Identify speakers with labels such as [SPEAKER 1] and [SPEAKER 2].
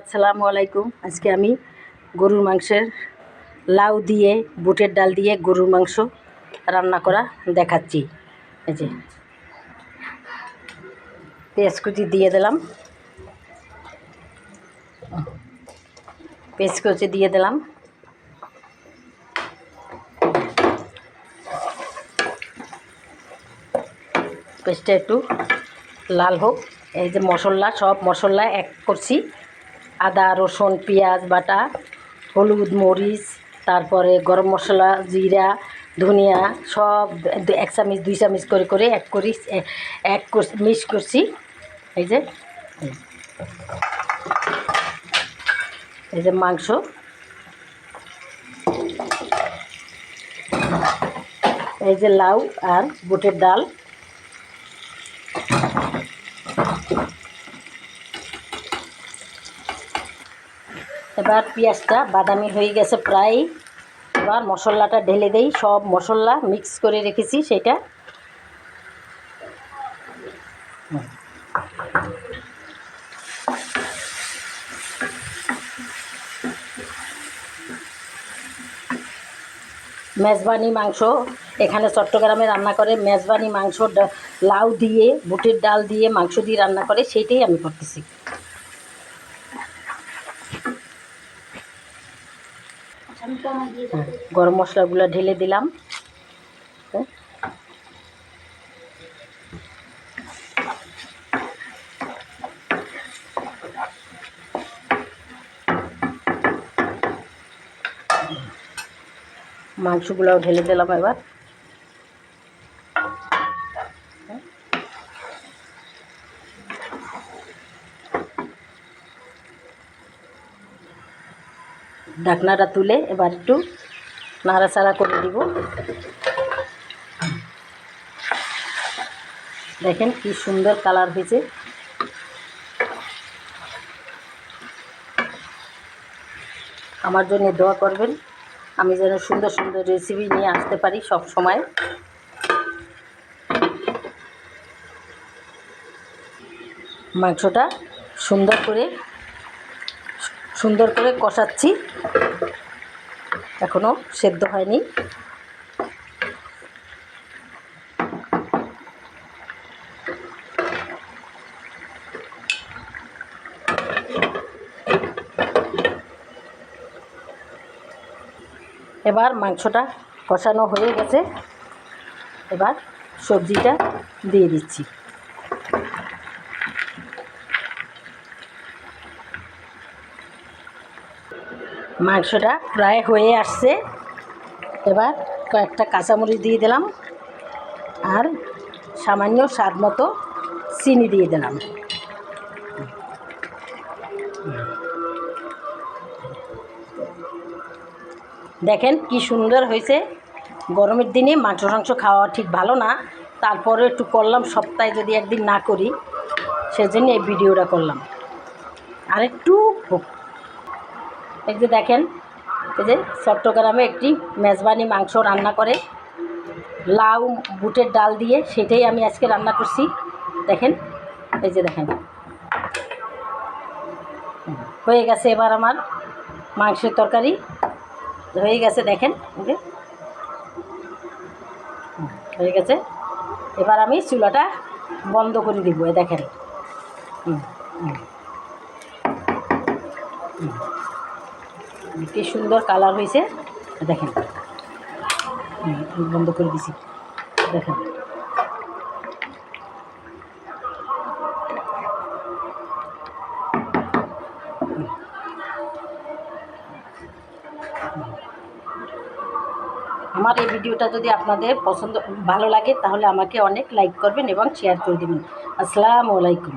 [SPEAKER 1] আসসালামু আলাইকুম। আজকে আমি গরুর মাংসের লাউ দিয়ে, বুটের ডাল দিয়ে গরুর মাংস রান্না করা দেখাচ্ছি। এই যে পেঁয়াজ কুচি দিয়ে দিলাম। পেঁয়াজ কুচি দিয়ে দিলাম। পেঁয়াজটা একটু লাল হোক। এই যে মশলা, সব মশলা এক করছি। আদা, রসুন, পেঁয়াজ, বাটা, হলুদ, মরিচ, তারপরে গরম মশলা, জিরা, ধনিয়া, সব এক চামচ, দুই চামিচ করে করে এক করি এক মিক্স করছি। এই যে এই যে মাংস। এই যে লাউ আর বুটের ডাল। এবার পেঁয়াজটা বাদামি হয়ে গেছে প্রায়। এবার মশলাটা ঢেলে দেই, সব মশলা মিক্স করে রেখেছি সেটা। মেজবানি মাংস, এখানে চট্টগ্রামে রান্না করে মেজবানি মাংস লাউ দিয়ে, বুটের ডাল দিয়ে মাংস দিয়ে রান্না করে, সেইটাই আমি করতেছি। গরম মশলাগুলো ঢেলে দিলাম। মাংসগুলাও ঢেলে দিলাম এবার। ঢাকনাটা তুলে এবার একটু নাড়াচাড়া করে দিব দেখেন কি সুন্দর কালার হয়েছে। আমার জন্য দোয়া করবেন, আমি যেন সুন্দর সুন্দর রেসিপি নিয়ে আসতে পারি সব সময়। মাংসটা সুন্দর করে সুন্দর করে কষাচ্ছি। এখনও সেদ্ধ হয়নি। এবার মাংসটা কষানো হয়ে গেছে। এবার সবজিটা দিয়ে দিচ্ছি। মাংসটা প্রায় হয়ে আসছে। এবার কয়েকটা কাঁচামরিচ দিয়ে দিলাম আর সামান্য স্বাদ মতো চিনি দিয়ে দিলাম। দেখেন কি সুন্দর হয়েছে। গরমের দিনে মাংস টাংস খাওয়া ঠিক ভালো না। তারপরে একটু করলাম, সপ্তাহে যদি একদিন না করি, সেজন্য এই ভিডিওটা করলাম। আর একটু এই যে দেখেন এই যে চট্টগ্রামে একটি মেজবানি মাংস রান্না করে। লাউ বুটের ডাল দিয়ে সেটাই আমি আজকে রান্না করছি। দেখেন এই যে দেখেন। হয়ে গেছে এবার আমার মাংসের তরকারি। হয়ে গেছে দেখেন হুম, হয়ে গেছে। এবার আমি চুলাটা বন্ধ করে দিব দেখেন। হুম, হুম। কি সুন্দর কালার হয়েছে? দেখেন। বন্ধ করে দিছি। দেখেন। আমার এই ভিডিওটা যদি আপনাদের পছন্দ, ভালো লাগে, তাহলে আমাকে অনেক লাইক করবেন এবং শেয়ার করে দেবেন। আসসালামু আলাইকুম।